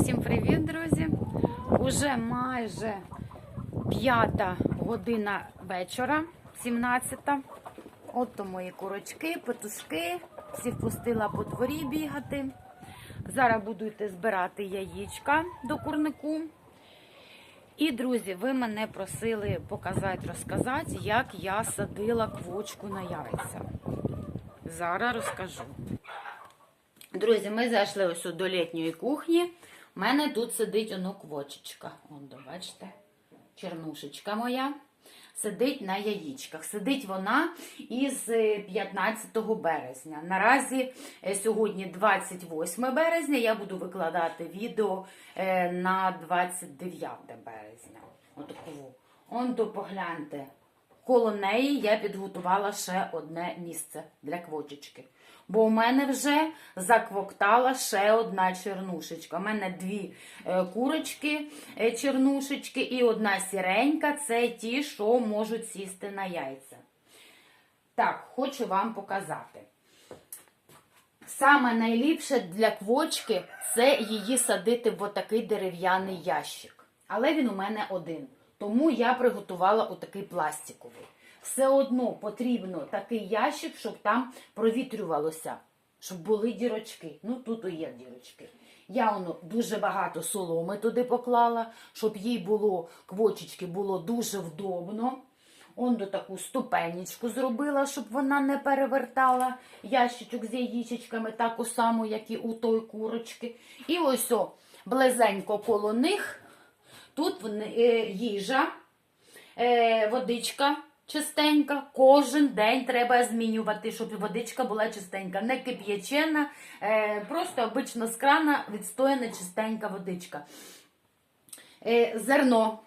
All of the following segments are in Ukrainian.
Усім привіт, друзі! Уже майже п'ята година вечора, 17-та. От то мої курочки, петушки. Всіх пустила по дворі бігати. Зараз буду йти збирати яєчка до курнику. І, друзі, ви мене просили показати, розказати, як я садила квочку на яйця. Зараз розкажу. Друзі, ми зайшли ось до літньої кухні. У мене тут сидить оно квочечка. Он, бачите, чернушечка моя. Сидить на яєчках. Сидить вона із е, 15 березня. Наразі е, сьогодні 28 березня. Я буду викладати відео е, на 29 березня. Отаку. Он до погляньте. Коло неї я підготувала ще одне місце для квочечки. Бо у мене вже заквоктала ще одна чернушечка. У мене дві е, курочки е, чернушечки і одна сіренька це ті, що можуть сісти на яйця. Так, хочу вам показати. Саме найліпше для квочки це її садити в отакий дерев'яний ящик. Але він у мене один. Тому я приготувала отакий пластиковий. Все одно потрібно такий ящик, щоб там провітрювалося, щоб були дірочки. Ну тут і є дірочки. Я воно дуже багато соломи туди поклала, щоб їй було квочечки було дуже вдобно. Он до таку ступенечку зробила, щоб вона не перевертала ящичок з яєчечками, таку саму, як і у той курочки. І ось о, близенько коло них тут е, їжа, е, водичка чистенька. Кожен день треба змінювати, щоб водичка була чистенька. Не кип'ячена, е, просто обично з крана відстояна чистенька водичка. Е, зерно.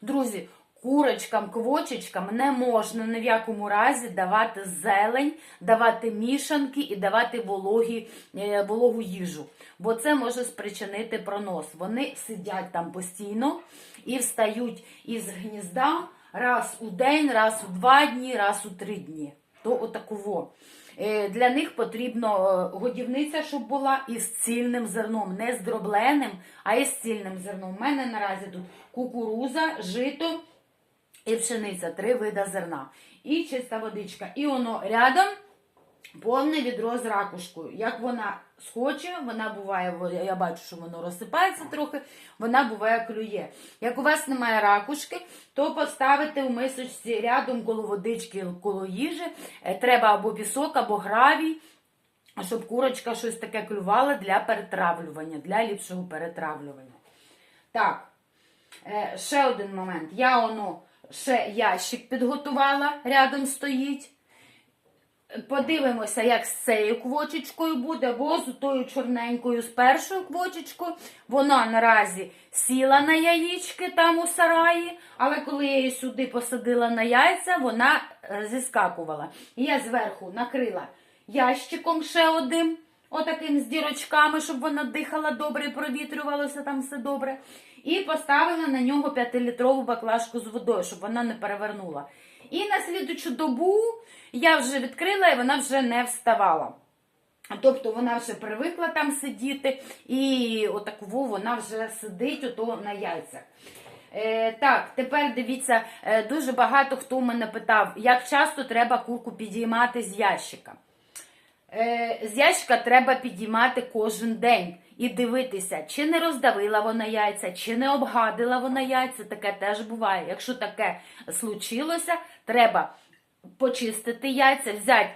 Друзі, курочкам, квочечкам не можна ні в якому разі давати зелень, давати мішанки і давати вологі, е, вологу їжу. Бо це може спричинити пронос. Вони сидять там постійно і встають із гнізда раз у день, раз у два дні, раз у три дні. То отаково. Е, Для них потрібно е, годівниця, щоб була із цільним зерном, не з дробленим, а із цільним зерном. У мене наразі тут кукуруза, жито і пшениця, три вида зерна. І чиста водичка. І воно рядом повне відро з ракушкою. Як вона схоче, вона буває, я бачу, що воно розсипається трохи, вона буває клює. Як у вас немає ракушки, то поставити в мисочці рядом коло водички, коло їжі. Е, Треба або пісок, або гравій, щоб курочка щось таке клювала для перетравлювання, для ліпшого перетравлювання. Так, е, ще один момент. Я воно ще ящик підготувала, рядом стоїть. Подивимося, як з цією квочечкою буде, бо з тою чорненькою, з першою квочечкою. Вона наразі сіла на яєчки там у сараї, але коли я її сюди посадила на яйця, вона е, зіскакувала. Я зверху накрила ящиком ще одним, отаким з дірочками, щоб вона дихала добре і провітрювалося там все добре. І поставила на нього 5-літрову баклажку з водою, щоб вона не перевернула. І на слідучу добу я вже відкрила і вона вже не вставала. Тобто вона вже привикла там сидіти, і отаково вона вже сидить ото на яйцях. Е, так, тепер дивіться, е, дуже багато хто мене питав, як часто треба курку підіймати з ящика. Е, з ящика треба підіймати кожен день і дивитися, чи не роздавила вона яйця, чи не обгадила вона яйця. Таке теж буває. Якщо таке случилося, треба почистити яйця, взяти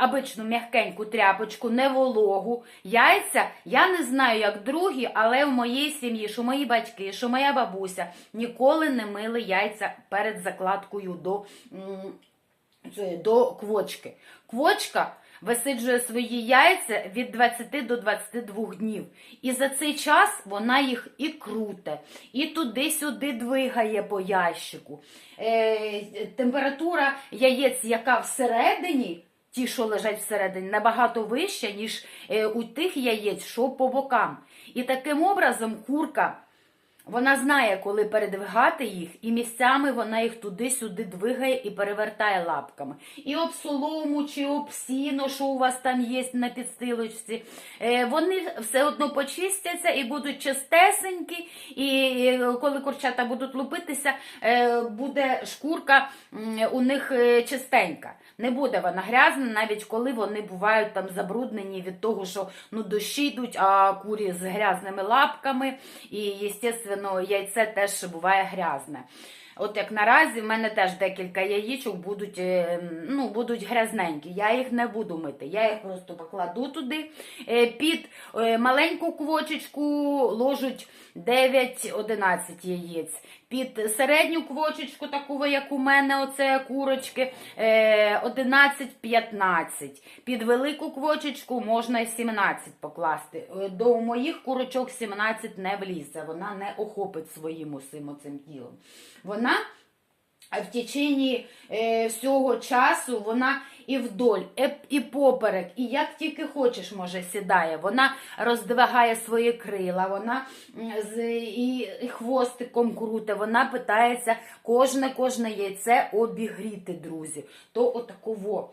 обичну м'якеньку тряпочку, не вологу. Яйця, я не знаю, як другі, але в моїй сім'ї, що мої батьки, що моя бабуся ніколи не мили яйця перед закладкою до. до квочки. Квочка висиджує свої яйця від 20 до 22 днів. І за цей час вона їх і круте, і туди-сюди двигає по ящику. Е, температура яєць, яка всередині, ті, що лежать всередині, набагато вища, ніж е, у тих яєць, що по бокам. І таким образом курка Вона знає, коли передвигати їх, і місцями вона їх туди-сюди двигає і перевертає лапками. І об солому чи об сіно, що у вас там є на підстилочці, е, вони все одно почистяться і будуть чистесенькі. І е, коли курчата будуть лупитися, е, буде шкурка у них чистенька. Не буде вона грязна, навіть коли вони бувають там забруднені від того, що ну дощі йдуть, а курі з грязними лапками, і, звісно, яйце теж буває грязне. От як наразі в мене теж декілька яєчок будуть, е, ну, будуть грязненькі. Я їх не буду мити. Я їх просто покладу туди. Е, Під е, маленьку квочечку ложуть 9-11 яєць. Під середню квочечку, таку як у мене, оце курочки, е, 11-15. Під велику квочечку можна і 17 покласти. Е, До моїх курочок 17 не влізе, вона не охопить своїм усім оцим тілом. Вона в течение е, всього часу вона і вдоль, і, і поперек, і як тільки хочеш, може, сідає. Вона роздвигає свої крила, вона з, і хвостиком круте, вона питається кожне кожне яйце обігріти, друзі. То отаково.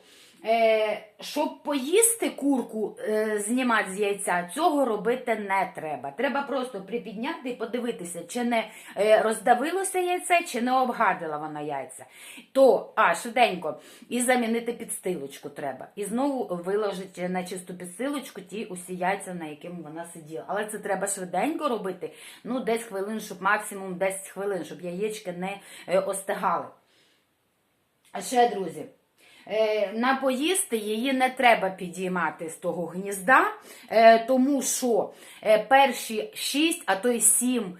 Е, щоб поїсти курку, е, знімати з яйця, цього робити не треба. Треба просто припідняти і подивитися, чи не е, роздавилося яйце, чи не обгадила вона яйця. То, а, швиденько, і замінити підстилочку треба. І знову виложити на чисту підстилочку ті усі яйця, на яким вона сиділа. Але це треба швиденько робити, ну, десь хвилин, щоб максимум 10 хвилин, щоб яєчки не е, остигали. А ще, друзі. Е, На поїсти її не треба підіймати з того гнізда, е, тому що е, перші 6, а то й 7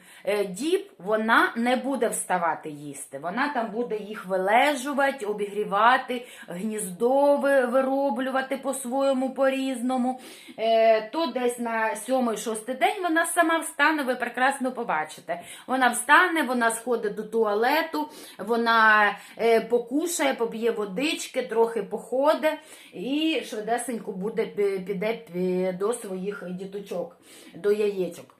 діб вона не буде вставати їсти. Вона там буде їх вилежувати, обігрівати, гніздо вироблювати по-своєму, по-різному. Е, То десь на 7-6 день вона сама встане, ви прекрасно побачите. Вона встане, вона сходить до туалету, вона е, покушає, поб'є водички, трохи походить і швидесенько буде піде до своїх діточок, до яєчок.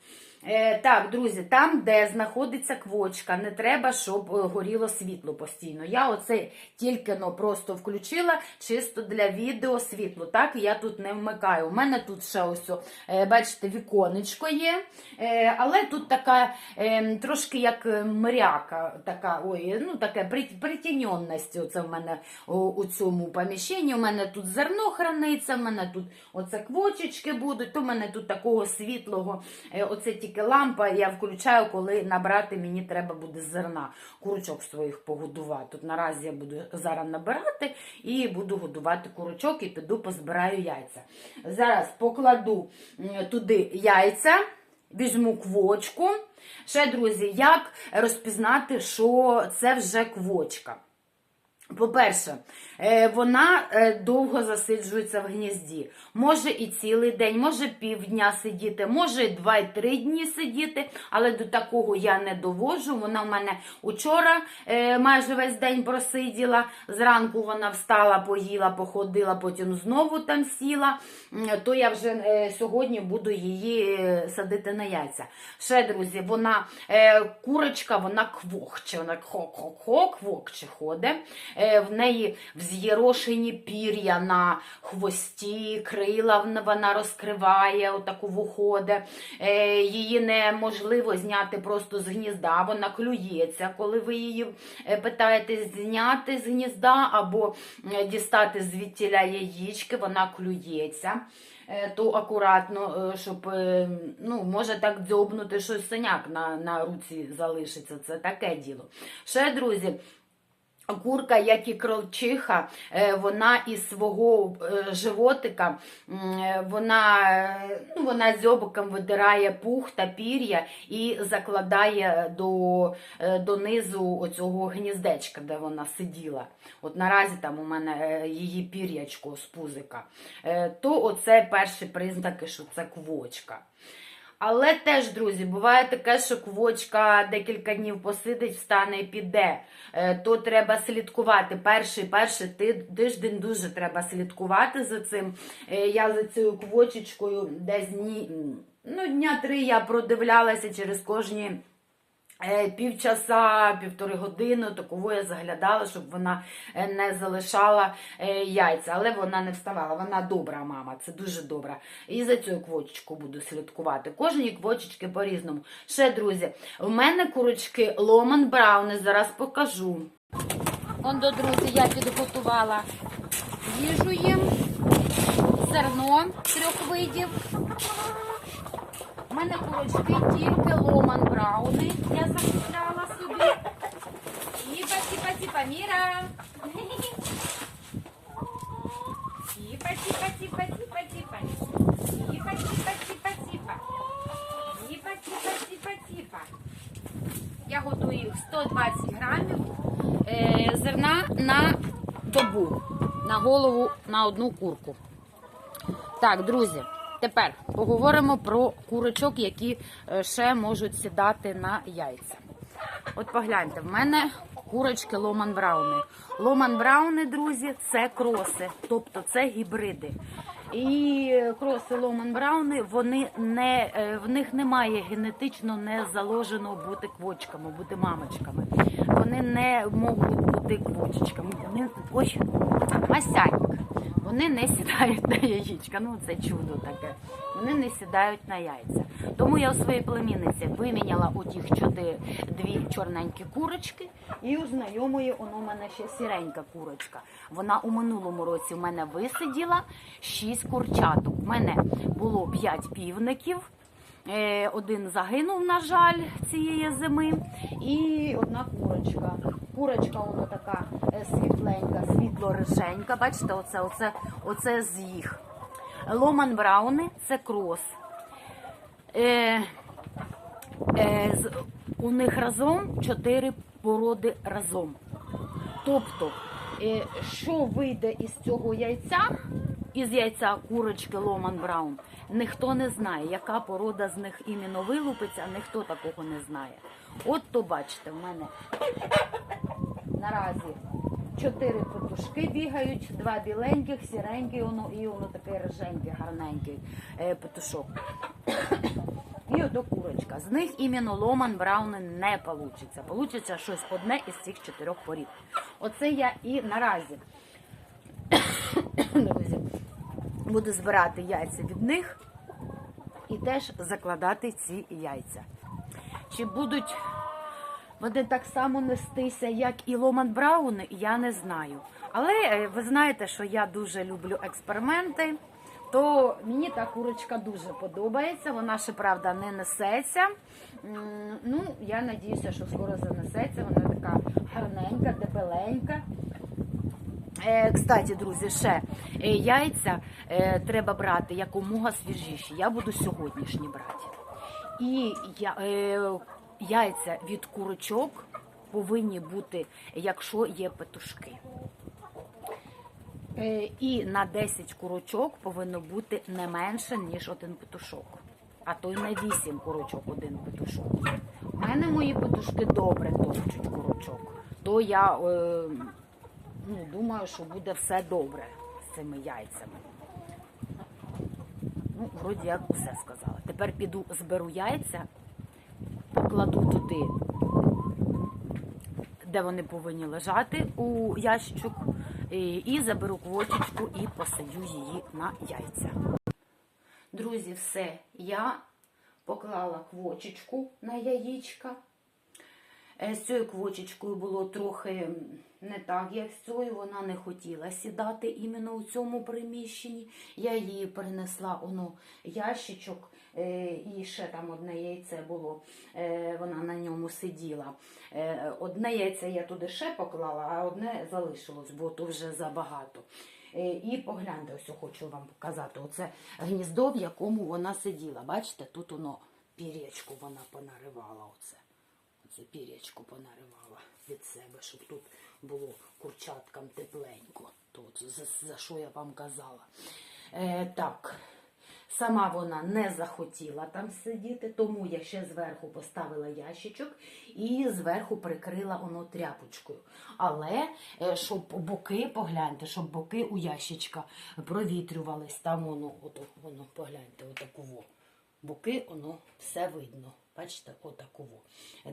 Е, так, друзі, там, де знаходиться квочка, не треба, щоб е, горіло світло постійно. Я оце тільки но просто включила чисто для відео світло. Так, я тут не вмикаю. У мене тут ще ось, е, бачите, віконечко є, е, але тут така е, трошки як е, мряка, така, ой, ну таке при- притіньонність оце в мене у, у цьому поміщенні. У мене тут зерно храниться, в мене тут оце квочечки будуть, то в мене тут такого світлого, е, оце тільки лампа, я включаю, коли набрати мені треба буде зерна, курочок своїх погодувати. Тут наразі я буду зараз набирати і буду годувати курочок і піду позбираю яйця. Зараз покладу туди яйця. Візьму квочку. Ще, друзі, як розпізнати, що це вже квочка? По-перше, е, вона е, довго засиджується в гнізді. Може і цілий день, може півдня сидіти, може і два і три дні сидіти, але до такого я не довожу. Вона в мене учора е, майже весь день просиділа. Зранку вона встала, поїла, походила, потім знову там сіла. То я вже сьогодні буду її садити на яйця. Ще, друзі, вона курочка, вона квохче, вона хок-хок-хок, квокче ходить. Е, В неї вз'єрошені пір'я на хвості, крила вона розкриває, отаку виходить. Е, Її неможливо зняти просто з гнізда, вона клюється, коли ви її е, питаєте зняти з гнізда або дістати звідтіля яєчки, вона клюється. То акуратно, щоб ну, може так дзьобнути, що синяк на, на руці залишиться. Це таке діло. Ще, друзі, Курка, як і кролчиха, е, вона із свого е, животика, е, вона, ну, вона дзьобиком видирає пух та пір'я і закладає до, донизу оцього гніздечка, де вона сиділа. От наразі там у мене її пір'ячко з пузика. То оце перші признаки, що це квочка. Але теж, друзі, буває таке, що квочка декілька днів посидить, встане і піде. Е, То треба слідкувати. Перший перший тиждень дуже треба слідкувати за цим. Е, Я за цією квочечкою десь дні, ну, дня три я продивлялася через кожні. Е, Півчаса, півтори години такого я заглядала, щоб вона е, не залишала е, яйця, але вона не вставала. Вона добра мама, це дуже добра. І за цю квочечку буду слідкувати. Кожній квочечки по-різному. Ще, друзі, у мене курочки Ломан Брауни, зараз покажу. Он до друзі, я підготувала їжу їм, зерно трьох видів. У мене курочки тільки Ломан Брауни. Я закупляла собі. Тіпа, тіпа, тіпа, Міра. Тіпа, тіпа, тіпа, тіпа, тіпа. Тіпа, тіпа, тіпа, тіпа. Тіпа, тіпа, тіпа, тіпа. Я готую їх 120 грамів е, зерна на добу, на голову на одну курку. Так, друзі, тепер поговоримо про курочок, які е, ще можуть сідати на яйця. От погляньте, в мене курочки Ломан Брауни. Ломан Брауни, друзі, це кроси, тобто це гібриди. І кроси Ломан Брауни, вони не, е, в них немає генетично не заложено бути квочками, бути мамочками. Вони не можуть бути квочечками. Вони ой, масянька. Вони не сідають на яєчка. Ну це чудо таке. Вони не сідають на яйця. Тому я у своїй племінниці виміняла у тих чотири дві чорненькі курочки, і у знайомої воно у мене ще сіренька курочка. Вона у минулому році в мене висиділа шість курчаток. У мене було п'ять півників. Е, Один загинув, на жаль, цієї зими, і одна курочка. Курочка вона така е, світленька, світло-риженька. Бачите, оце, оце, оце з їх. Ломан Брауни це крос. Е, е, з, у них разом чотири породи разом. Тобто, е, що вийде із цього яйця, із яйця курочки Ломан Браун, ніхто не знає, яка порода з них іменно вилупиться, ніхто такого не знає. От то бачите, в мене наразі чотири петушки бігають, два біленьких, сіренький, воно і воно такий риженький, гарненький е, петушок. І ото курочка. З них іменно Ломан Брауни не получиться. Получиться щось одне із цих чотирьох порід. Оце я і наразі буду збирати яйця від них і теж закладати ці яйця. Чи будуть вони так само нестися, як і Ломан Брауни, я не знаю. Але е, ви знаєте, що я дуже люблю експерименти, то мені та курочка дуже подобається. Вона ще правда не несеться. Ну, я надіюся, що скоро занесеться. Вона така гарненька, дебеленька. Е, Кстати, друзі, ще е, яйця е, треба брати якомога свіжіші. Я буду сьогоднішні брати. І е, яйця від курочок повинні бути, якщо є петушки. І на 10 курочок повинно бути не менше, ніж один петушок. А то й на 8 курочок один петушок. У мене мої петушки добре товчуть курочок. То я ну, думаю, що буде все добре з цими яйцями. Ну, вроді як усе сказала. Тепер піду зберу яйця, покладу туди, де вони повинні лежати у ящичок, і, і заберу квочечку і посадю її на яйця. Друзі, все, я поклала квочечку на яєчка. Е, З цією квочечкою було трохи не так, як з цією. Вона не хотіла сідати іменно у цьому приміщенні. Я її принесла оно ящичок, е, і ще там одне яйце було. е, Вона на ньому сиділа. Е, Одне яйце я туди ще поклала, а одне залишилось, бо то вже забагато. І погляньте, ось хочу вам показати. Оце гніздо, в якому вона сиділа. Бачите, тут воно пір'ячку вона понаривала. Оце. Оце пір'ячку понаривала від себе, щоб тут було курчаткам тепленько. То за, за що я вам казала. Е, так, сама вона не захотіла там сидіти, тому я ще зверху поставила ящичок і зверху прикрила воно тряпочкою. Але е, щоб боки, погляньте, щоб боки у ящичка провітрювались, там воно, ото, воно, погляньте, отаку. Боки, воно все видно. Бачите, отаково.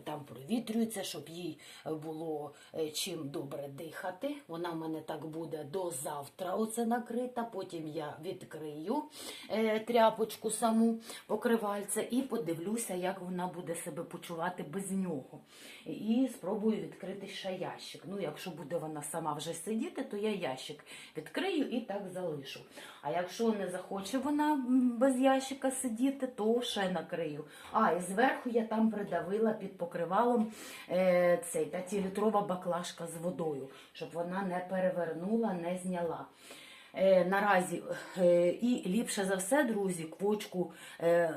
Там провітрюється, щоб їй було е, чим добре дихати. Вона в мене так буде до завтра. Оце накрита. Потім я відкрию е, тряпочку саму покривальця і подивлюся, як вона буде себе почувати без нього. І спробую відкрити ще ящик. Ну, якщо буде вона сама вже сидіти, то я ящик відкрию і так залишу. А якщо не захоче вона без ящика сидіти, то ще накрию. А, і зверху я там придавила під покривалом е, цей п'ятилітрова баклажка з водою, щоб вона не перевернула, не зняла. Е, наразі е, і ліпше за все, друзі, квочку е,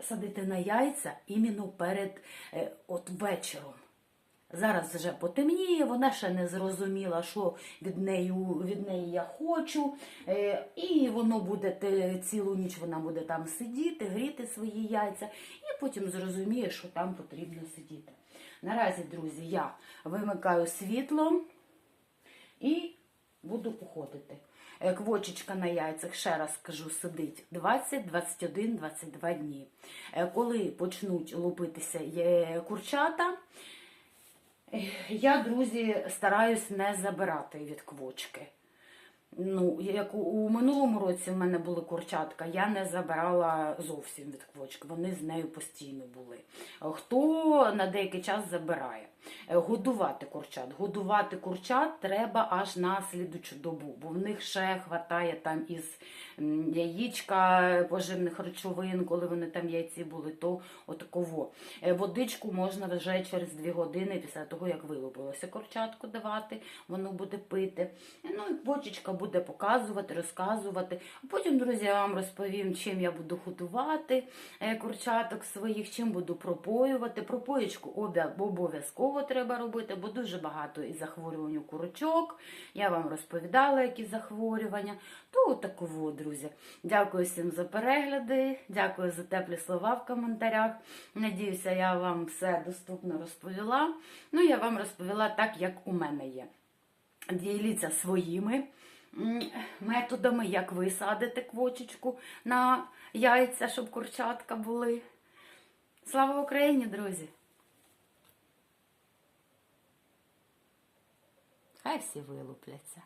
садити на яйця іменно перед е, от вечором. Зараз вже потемніє, вона ще не зрозуміла, що від неї, від неї я хочу. Е, і воно буде цілу ніч вона буде там сидіти, гріти свої яйця, і потім зрозуміє, що там потрібно сидіти. Наразі, друзі, я вимикаю світло і буду уходити. Е, Квочечка на яйцях, ще раз скажу, сидить 20, 21, 22 дні. Е, Коли почнуть лупитися курчата, я, друзі, стараюсь не забирати від квочки. Ну, як у, минулому році в мене були курчатка, я не забирала зовсім від квочки. Вони з нею постійно були. Хто на деякий час забирає? Е, Годувати курчат. Годувати курчат треба аж на слідучу добу, бо в них ще хватає там із яєчка, поживних речовин, коли вони там яйці були, то отаково. Е, Водичку можна вже через 2 години після того, як вилупилося курчатку давати, воно буде пити. Ну і бочечка буде показувати, розказувати. Потім, друзі, я вам розповім, чим я буду годувати е, курчаток своїх, чим буду пропоювати. Пропоєчку обя- обов'язково треба робити, бо дуже багато і захворювань у курочок. Я вам розповідала, які захворювання. То отаково, друзі. Дякую всім за перегляди, дякую за теплі слова в коментарях. Надіюся, я вам все доступно розповіла. Ну, я вам розповіла так, як у мене є. Діліться своїми методами, як ви садите квочечку на яйця, щоб курчатка були. Слава Україні, друзі! Хай всі вилупляться.